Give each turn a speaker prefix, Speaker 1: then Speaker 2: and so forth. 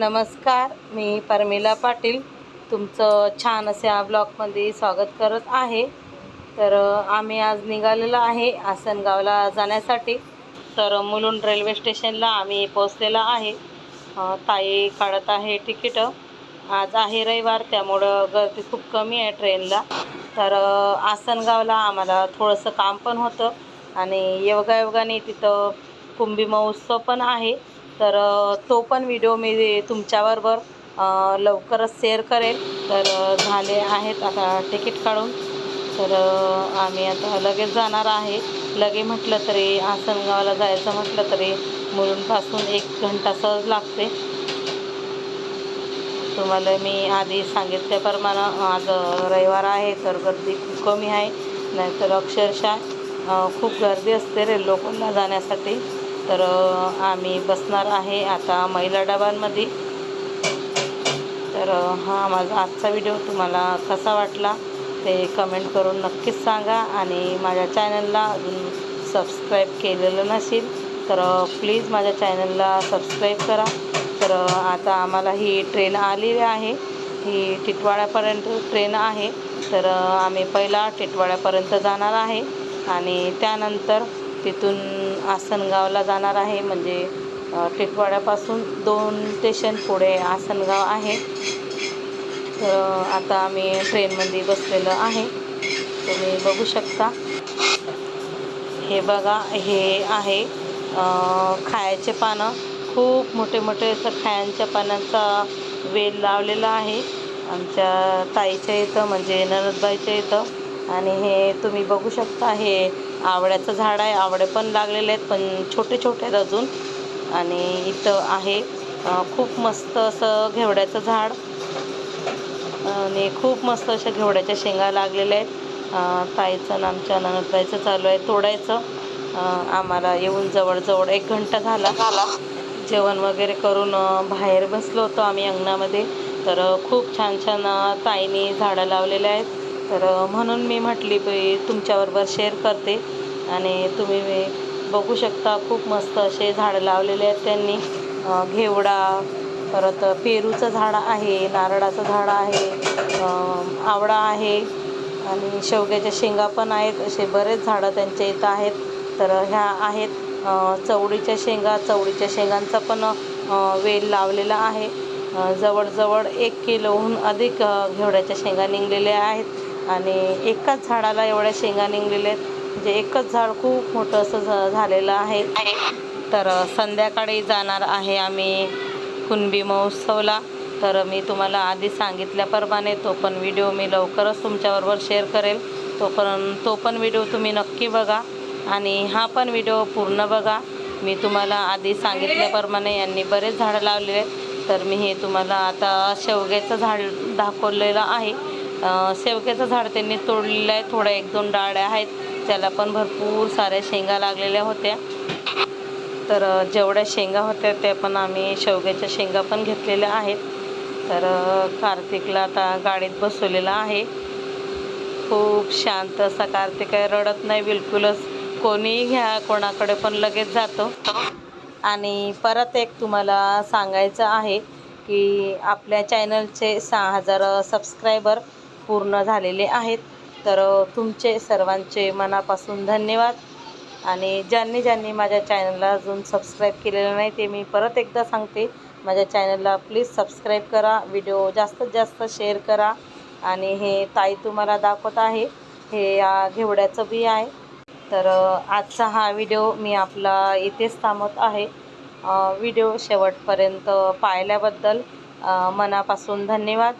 Speaker 1: नमस्कार मी परमिला पाटील. तुमचं छान अशा ब्लॉगमध्ये स्वागत करत आहे. तर आम्ही आज निघालेलो आहे आसनगावला जाण्यासाठी. तर मुलुंड रेल्वे स्टेशनला आम्ही पोचलेला आहे. ताई काढत आहे तिकीटं. आज आहे रविवार त्यामुळं गर्दी खूप कमी आहे ट्रेनला. तर आसनगावला आम्हाला थोडंसं काम पण होतं. आणि योगायोगाने तिथं कुंभी महोत्सव पण आहे. तर तो पण व्हिडिओ मी तुमच्याबरोबर लवकरच शेअर करेल. तर झाले आहेत आता तिकीट काढून. तर आम्ही आता लगेच जाणार आहे. लगे म्हटलं तरी आसनगावाला जायचं म्हटलं तरी मुलुंडपासून एक घंटा सहज लागते. तुम्हाला मी आधी सांगितल्याप्रमाणे आज रविवार आहे तर गर्दी खूप कमी आहे. नाहीतर अक्षरशः खूप गर्दी असते रेल्वे कोणला जाण्यासाठी. तर आम्ही बसणार आहे आता महिला डबांमध्ये तर हा माझा आजचा व्हिडिओ तुम्हाला कसा वाटला ते कमेंट करून नक्कीच सांगा आणि माझ्या चॅनलला अजून सबस्क्राईब केलेलं नसेल तर प्लीज माझ्या चॅनलला सबस्क्राईब करा. तर आता आम्हाला ही ट्रेन आलेली आहे. ही टिटवाड्यापर्यंत ट्रेन आहे. तर आम्ही पहिला टिटवाड्यापर्यंत जाणार आहे आणि त्यानंतर तिथून आसनगावला जाणार आहे. म्हणजे अ, दोन स्टेशन पुढे आसनगाव आहे. तर आता आम्ही ट्रेनमध्ये बसलेलो आहे. तुम्ही बघू शकता. हे बघा हे आहे खायचे पानं. खूप मोठे मोठे असं खायांच्या पानांचा वेल लावलेला आहे. आमच्या ताईच्या इथं म्हणजे ननदबाईच्या इथं. आणि हे तुम्ही बघू शकता हे आवळ्याचं झाड आहे. आवळे पण लागलेले आहेत पण छोटे छोटे आहेत अजून. आणि इथं आहे खूप मस्त असं घेवड्याचं झाड. आणि खूप मस्त अशा घेवड्याच्या शेंगा लागलेल्या आहेत. ताईचं आमच्या ननदबाईचं चालू आहे तोडायचं. आम्हाला येऊन जवळजवळ एक घंटा झाला. झाला. जेवण वगैरे करून बाहेर बसलो होतो आम्ही अंगणामध्ये. तर खूप छान छान ताईने झाडं लावलेले आहेत. तर म्हणून मी म्हटली बाई तुमच्याबरोबर शेअर करते आणि तुम्ही बघू शकता खूप मस्त असे झाडं लावलेले आहेत त्यांनी. घेवडा परत पेरूचं झाड आहे नारळाचं झाड आहे आवळा आहे आणि शेवग्याच्या शेंगा पण आहेत. असे बरेच झाडं त्यांच्या इथं आहेत. तर ह्या आहेत चवळीच्या शेंगा. चवळीच्या शेंगांचा पण वेल लावलेला आहे. जवळजवळ एक किलोहून अधिक घेवड्याच्या शेंगा निघलेल्या आहेत. आणि एकाच झाडाला एवढ्या शेंगा निघलेल्या आहेत. म्हणजे एकच झाड खूप मोठं असं झालेलं आहे. तर संध्याकाळी जाणार आहे आम्ही कुणबी महोत्सवला. तर मी तुम्हाला आधी सांगितल्याप्रमाणे तो पण व्हिडिओ मी लवकरच तुमच्याबरोबर शेअर करेल. तो पण तो पण व्हिडिओ तुम्ही नक्की बघा. आणि हा पण व्हिडिओ पूर्ण बघा. मी तुम्हाला आधी सांगितल्याप्रमाणे यांनी बरेच झाडं लावलेले आहेत. तर मी हे तुम्हाला आता शेवग्याचं झाड दाखवलेलं आहे. शेवक्याचं शेवग्याचं झाड त्यांनी तोडलेलं आहे. थोड्या एक दोन डाळ्या आहेत. त्याला पण भरपूर साऱ्या शेंगा लागलेल्या होत्या. तर जेवढ्या शेंगा होत्या त्या पण आम्ही शेवग्याच्या शेंगा पण घेतलेल्या आहेत. तर कार्तिकला आता गाडीत बसवलेला आहे. खूप शांत असा कार्तिक आहे. रडत नाही बिलकुलच. कोणीही घ्या कोणाकडे पण लगेच जातो. आणि परत एक तुम्हाला सांगायचं आहे की आपल्या चॅनलचे सहा हजार सबस्क्रायबर पूर्ण झालेले आहेत. तर तुमचे सर्वांचे मनापासून धन्यवाद. आणि ज्यांनी ज्यांनी माझ्या चॅनलला अजून सबस्क्राईब केलेलं नाही ते मी परत एकदा सांगते. माझ्या चॅनलला प्लीज सबस्क्राईब करा व्हिडिओ जास्तीत जास्त शेअर करा. आणि हे ताई तुम्हाला दाखवत आहे हे या घेवड्याचं बी आहे. तर आजचा हा व्हिडिओ मी आपला इथेच थांबत आहे. व्हिडिओ शेवटपर्यंत पाहिल्याबद्दल मनापासून धन्यवाद.